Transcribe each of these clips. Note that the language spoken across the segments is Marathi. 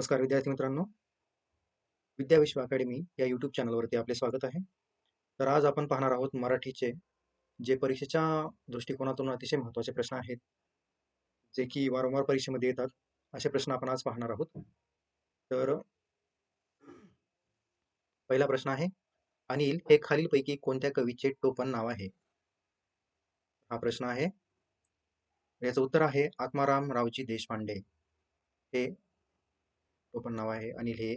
नमस्कार विद्यार्थी मित्रांनो. विद्याविश्व अकॅडमी या यूट्यूब चॅनलवरती आपले स्वागत आहे. तर आज आपण पाहणार आहोत मराठीचे जे परीक्षेच्या दृष्टिकोनातून अतिशय महत्त्वाचे प्रश्न आहेत जे की वारंवार परीक्षेमध्ये येतात असे प्रश्न आपण आज पाहणार आहोत. तर पहिला प्रश्न आहे अनिल हे खालीलपैकी कोणत्या कवीचे टोपण नाव आहे? हा प्रश्न आहे. याचं उत्तर आहे आत्माराम रावजी देशपांडे. हे टोपण नाव आहे. अनिल हे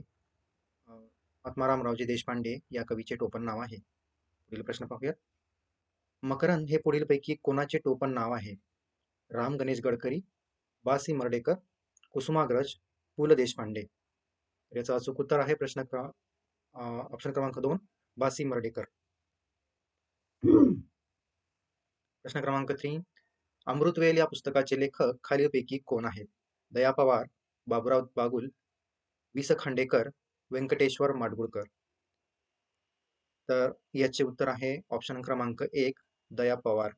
आत्मारामरावजी देशपांडे या कवीचे टोपण नाव आहे. पुढील प्रश्न पाहूयात. मकरंद हे पुढीलपैकी कोणाचे टोपण नाव आहे? राम गणेश गडकरी बासी मर्डेकर कुसुमाग्रज पु ल देशपांडे. याचा याचं अचूक उत्तर आहे प्रश्न क्र ऑप्शन क्रमांक दोन बासी मर्डेकर. प्रश्न क्रमांक थ्री अमृतवेल या पुस्तकाचे लेखक खालीलपैकी कोण आहेत? दया पवार बाबुराव बागुल वि स खांडेकर व्यंकटेश्वर माडगुळकर. तर याचे उत्तर आहे ऑप्शन क्रमांक एक दया पवार.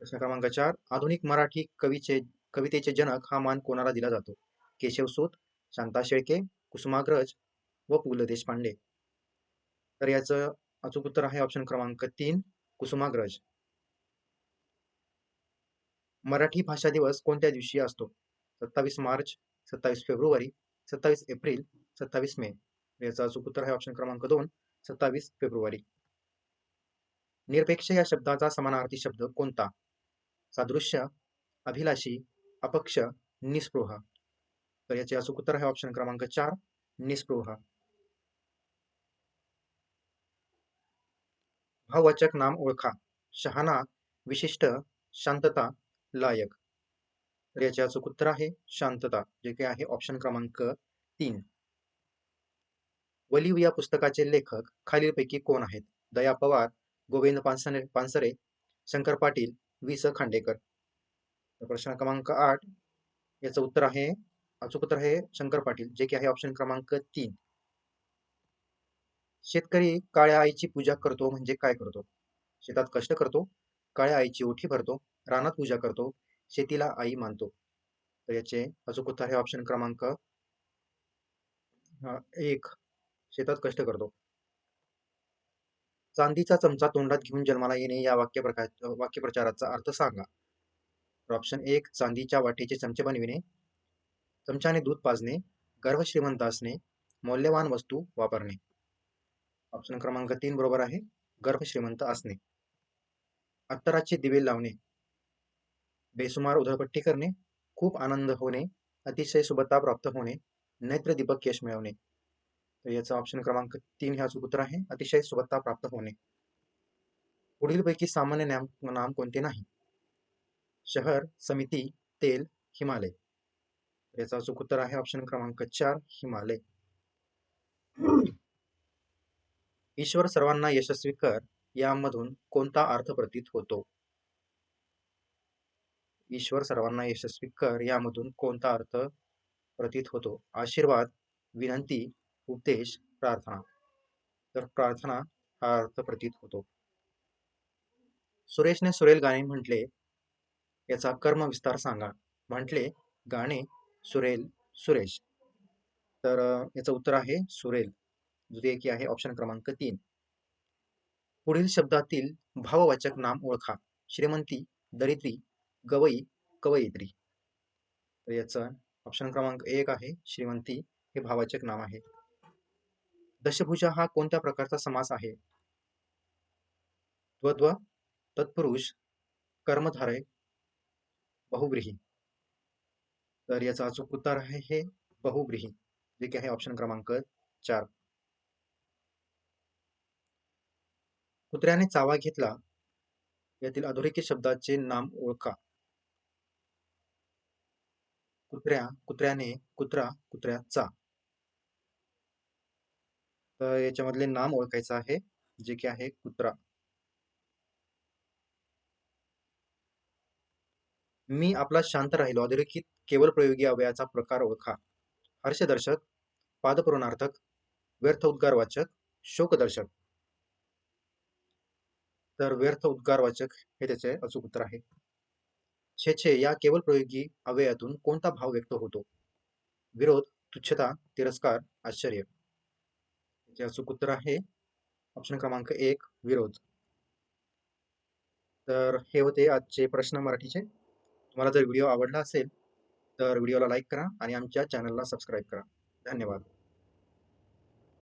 प्रश्न क्रमांक चार आधुनिक मराठी कवीचे कवितेचे जनक हा मान कोणाला दिला जातो? केशवसूत शांता शेळके कुसुमाग्रज व पु ल देशपांडे. तर याचं अचूक उत्तर आहे ऑप्शन क्रमांक तीन कुसुमाग्रज मराठी भाषा दिवस कोणत्या दिवशी असतो? सत्तावीस मार्च सत्तावीस फेब्रुवारी सत्तावीस एप्रिल सत्तावीस मे. याचा अचूक उत्तर आहे ऑप्शन क्रमांक दोन सत्तावीस फेब्रुवारी. निरपेक्ष या शब्दाचा समानार्थी शब्द कोणता? सादृश्य अभिलाषी अपक्ष निस्पृह. तर याचे अचूक उत्तर आहे ऑप्शन क्रमांक चार निस्पृह. भाववाचक नाम ओळखा. शहाणा विशिष्ट शांतता लायक. तर याचे अचूक उत्तर आहे शांतता जे काही आहे ऑप्शन क्रमांक तीन. वलीव या पुस्तकाचे लेखक खालीलपैकी कोण आहेत? दया पवार गोविंद पानसरे पानसरे शंकर पाटील वि स. खांडेकर. प्रश्न क्रमांक आठ याचं उत्तर आहे अचूक उत्तर आहे शंकर पाटील जे की आहे ऑप्शन क्रमांक तीन. शेतकरी काळ्या आईची पूजा करतो म्हणजे काय करतो? शेतात कष्ट करतो काळ्या आईची ओठी भरतो रानात पूजा करतो शेतीला आई मानतो. तर याचे अचूक उत्तर हे ऑप्शन क्रमांक एक शेतात कष्ट करतो. चांदीचा चमचा तोंडात घेऊन जन्माला येणे या वाक्य प्रकार वाक्यप्रचाराचा अर्थ सांगा. ऑप्शन एक चांदीच्या वाटेचे चमचे बनविणे चमच्याने दूध पाजणे गर्भ श्रीमंत असणे मौल्यवान वस्तू वापरणे. ऑप्शन क्रमांक तीन बरोबर आहे गर्भ श्रीमंत असणे. अत्तराचे दिवे लावणे बेसुमार उधळपट्टी करणे खूप आनंद होणे अतिशय सुबत्ता प्राप्त होणे नेत्र दीपक यश मिळवणे. तर याचा ऑप्शन क्रमांक तीन हे अचूक उत्तर आहे अतिशय सुबत्ता प्राप्त होणे. पुढीलपैकी सामान्य नाम नाम कोणते नाही? शहर समिती तेल हिमालय. याचा अचूक उत्तर आहे ऑप्शन क्रमांक चार हिमालय. ईश्वर सर्वांना यशस्वी कर यामधून कोणता अर्थ प्रतीत होतो? ईश्वर सर्वांना यशस्वी कर यामधून कोणता अर्थ प्रतीत होतो? आशीर्वाद विनंती उपदेश प्रार्थना. तर प्रार्थना हा अर्थ प्रतीत होतो. सुरेशने सुरेल गाणे म्हटले याचा कर्म विस्तार सांगा. म्हटले गाणे सुरेल सुरेश. तर याचं उत्तर आहे सुरेल. जे की आहे ऑप्शन क्रमांक तीन. पुढील शब्दातील भाववाचक नाम ओळखा. श्रीमंती दरिद्री गवई कवयित्री तर याचं ऑप्शन क्रमांक एक आहे श्रीमंती. हे भावाचक नाम आहे. दशभुजा हा कोणत्या प्रकारचा समास आहे? द्वद्व तत्पुरुष कर्मधारय बहुव्रीही. तर याचं अचूक उत्तर आहे हे बहुव्रीही. जे की आहे ऑप्शन क्रमांक चार. कुत्र्याने चावा घेतला यातील अधोरेखित शब्दाचे नाम ओळखा. कुत्र्या कुत्र्याने कुत्रा कुत्र्याचा. तर याच्यामधले नाम ओळखायचं आहे जे की आहे कुत्रा. मी आपला शांत राहिलो. अधोरेखित केवळ प्रयोगी अवयाचा प्रकार ओळखा. हर्षदर्शक पादपुरणार्थक व्यर्थ उद्गारवाचक शोकदर्शक. तर व्यर्थ उद्गारवाचक हे त्याचे अचूक उत्तर आहे. छे छे या केवळ प्रयोगी अवयातून कोणता भाव व्यक्त होतो? विरोध तुच्छता तिरस्कार आश्चर्य. याचे अचूक उत्तर आहे. ऑप्शन क्रमांक एक विरोध. तर हे होते आजचे प्रश्न मराठीचे. तुम्हाला जर व्हिडिओ आवडला असेल तर व्हिडिओला लाईक करा आणि आमच्या चॅनलला सबस्क्राईब करा. धन्यवाद.